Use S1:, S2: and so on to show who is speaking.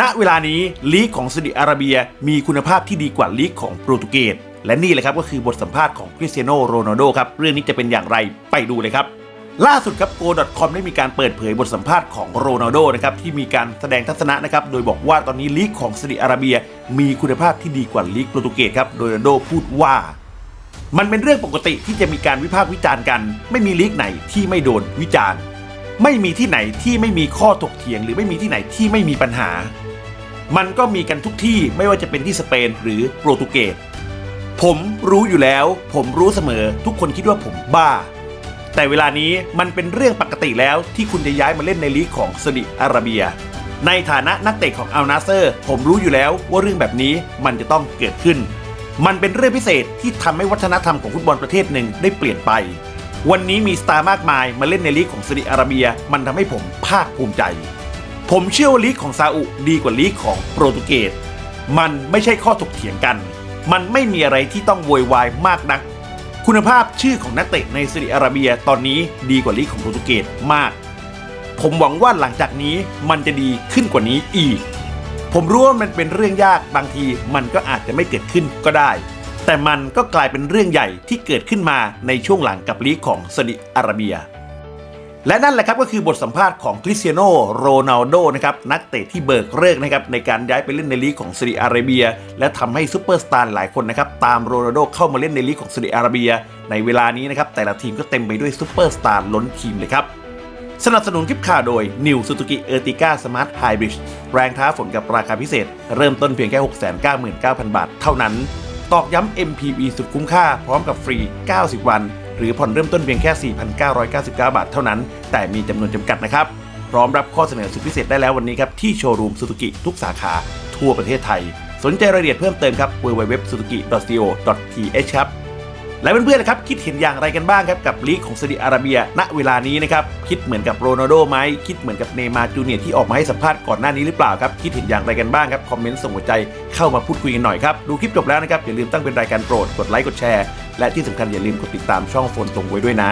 S1: ณเวลานี้ลีกของซาอุดิอาระเบียมีคุณภาพที่ดีกว่าลีกของโปรตุเกสและนี่แหละครับก็คือบทสัมภาษณ์ของคริสเตียโนโรนัลโดครับ เรื่องนี้จะเป็นอย่างไรไปดูเลยครับ ล่าสุดครับ go.com ได้มีการเปิดเผยบทสัมภาษณ์ของโรนัลโดนะครับที่มีการแสดงทัศนะนะครับโดยบอกว่าตอนนี้ลีกของซาอุดิอาระเบีย มีคุณภาพที่ดีกว่าลีกโปรตุเกสครับโดยโรนัลโดพูดว่า มันเป็นเรื่องปกติที่จะมีการวิพากษ์วิจารณ์กัน ไม่มีลีกไหนที่ไม่โดนวิจารณ์ ไม่มีที่ไหนที่ไม่มีข้อถกเถียง หรือไม่มีที่ไหนที่ไม่มีปัญหา มันก็มีกันทุกที่ไม่ว่าจะเป็นที่สเปนหรือโปรตุเกสผมรู้อยู่แล้ว ผมรู้เสมอ ทุกคนคิดว่าผมบ้า แต่เวลานี้มันเป็นเรื่องปกติแล้วที่คุณจะย้ายมาเล่นในลีกของซาอุดิอาระเบีย ในฐานะนักเตะของอัลนาเซอร์ ผมรู้อยู่แล้วว่าเรื่องแบบนี้มันจะต้องเกิดขึ้น มันเป็นเรื่องพิเศษที่ทำให้วัฒนธรรมของฟุตบอลประเทศหนึ่งได้เปลี่ยนไป วันนี้มีสตาร์มากมายมาเล่นในลีกของซาอุดิอาระเบีย มันทำให้ผมภาคภูมิใจ ผมเชื่อว่าลีกของซาอุดีกว่าลีกของโปรตุเกส มันไม่ใช่ข้อถกเถียงกัน มันไม่มีอะไรที่ต้องโวยวายมากนัก คุณภาพชื่อของนักเตะในซาอุดิอาระเบียตอนนี้ดีกว่าลีกของโปรตุเกสมาก ผมหวังว่าหลังจากนี้มันจะดีขึ้นกว่านี้อีก ผมรู้ว่ามันเป็นเรื่องยากบางทีมันก็อาจจะไม่เกิดขึ้นก็ได้ แต่มันก็กลายเป็นเรื่องใหญ่ที่เกิดขึ้นมาในช่วงหลังกับลีกของซาอุดิอาระเบีย และนั่นแหละครับก็คือบทสัมภาษณ์ของคริสเตียโนโรนัลโดนะครับนักเตะที่เบิกเลิกนะครับในการย้ายไปเล่นในลีกของซาอุดิอาระเบีย และทำให้ซูเปอร์สตาร์หลายคนนะครับตามโรนัลโดเข้ามาเล่นในลีกของซาอุดิอาระเบีย ในเวลานี้นะครับแต่ละทีมก็เต็มไปด้วยซูเปอร์สตาร์ล้นทีมเลยครับสนับสนุนคลิปข่าวโดย New Suzuki Ertiga Smart Hybrid แรงท้าฝนกับราคาพิเศษ เริ่มต้นเพียงแค่ 699,000 บาทเท่านั้น ตอกย้ำ MPV สุดคุ้มค่า พร้อมกับฟรี 90 วัน หรือผ่อนเริ่มต้นเพียงแค่ 4,999 บาทเท่านั้น แต่มีจำนวนจำกัดนะครับพร้อมรับข้อเสนอสุดพิเศษได้แล้ววันนี้ครับ ที่โชว์รูมสุสุกิทุกสาขาทั่วประเทศไทย สนใจรายละเอียดเพิ่มเติมครับ www.suzuki.co.th ครับ และเพื่อนๆนะครับคิดเห็นอย่างไรกันบ้างครับกับลีกของซาอุดิอาระเบีย ณเวลานี้นะครับคิดเหมือนกับโรนัลโดไหมคิดเหมือนกับเนมาร์จูเนียที่ออกมาให้สัมภาษณ์ก่อนหน้านี้หรือเปล่าครับคิดเห็นอย่างไรกันบ้างครับคอมเมนต์ส่งหัวใจเข้ามาพูดคุยกันหน่อยครับดูคลิปจบแล้วนะครับอย่าลืมตั้งเป็นรายการโปรดกดไลค์กดแชร์และที่สำคัญอย่าลืมกดติดตามช่องโฟนตรงไว้ด้วยนะ